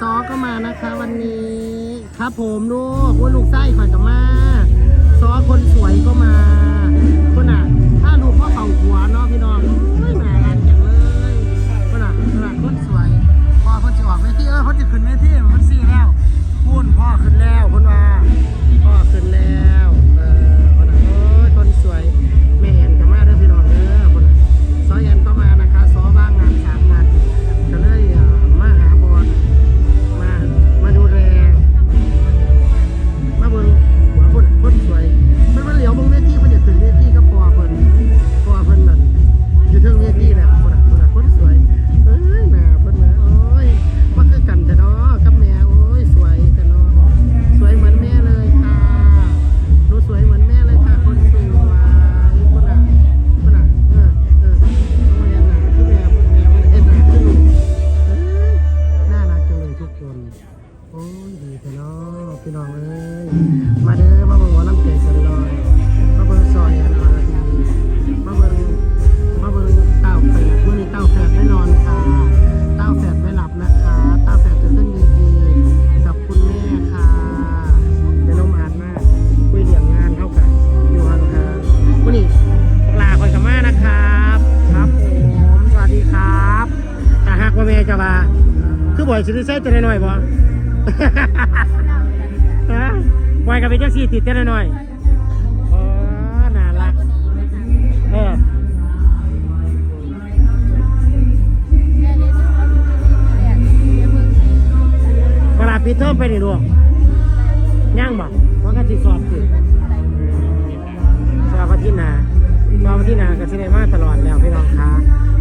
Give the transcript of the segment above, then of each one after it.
ซอก็มานะคะ วันนี้ ครับผมลูกว่าลูกไส้ข่อยก็มา โอ้ยดีแต่เนาะพี่น้องเอ้ยมาเด้อมาเบิ่งหมอลำเก่กันหน่อยมาเบิ่งซอยกันหน่อยมาเบิ่งมาเบิ่งเต้าแฝดเมื้อนี้เต้าแฝดไม่นอนค่ะเต้าแฝดไม่หลับนะคะเต้าแฝดจะขึ้นเวทีกับคุณแม่ค่ะเป็นลมอาดมากคุยเรื่องงานเท่ากันอยู่ห่างๆมื้อนี้พวกลาคอยกับมานะครับ ครับผมสวัสดีครับถ้าหากว่าแม่จะมาคือบ่อยสิได้ใช้ตัวน้อยๆบ่ ฮะปอยกับไปจ้าสี่ติดเต้นหน่อยๆอ๋อน่ารักเออเวลาปิเตอมไปนี่ลูกย่างบ่มันก็สิสอบสิสอบวัที่หนาสอบวัที่หนากับซีเนมาตลอดแล้วพี่น้องคะ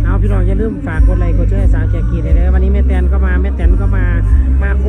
เอาพี่น้องอย่าลืมฝากกดไลค์กดแชร์สาวแจกกีเลยนะวันนี้แม่แตนก็มาแม่แตนก็มามาโค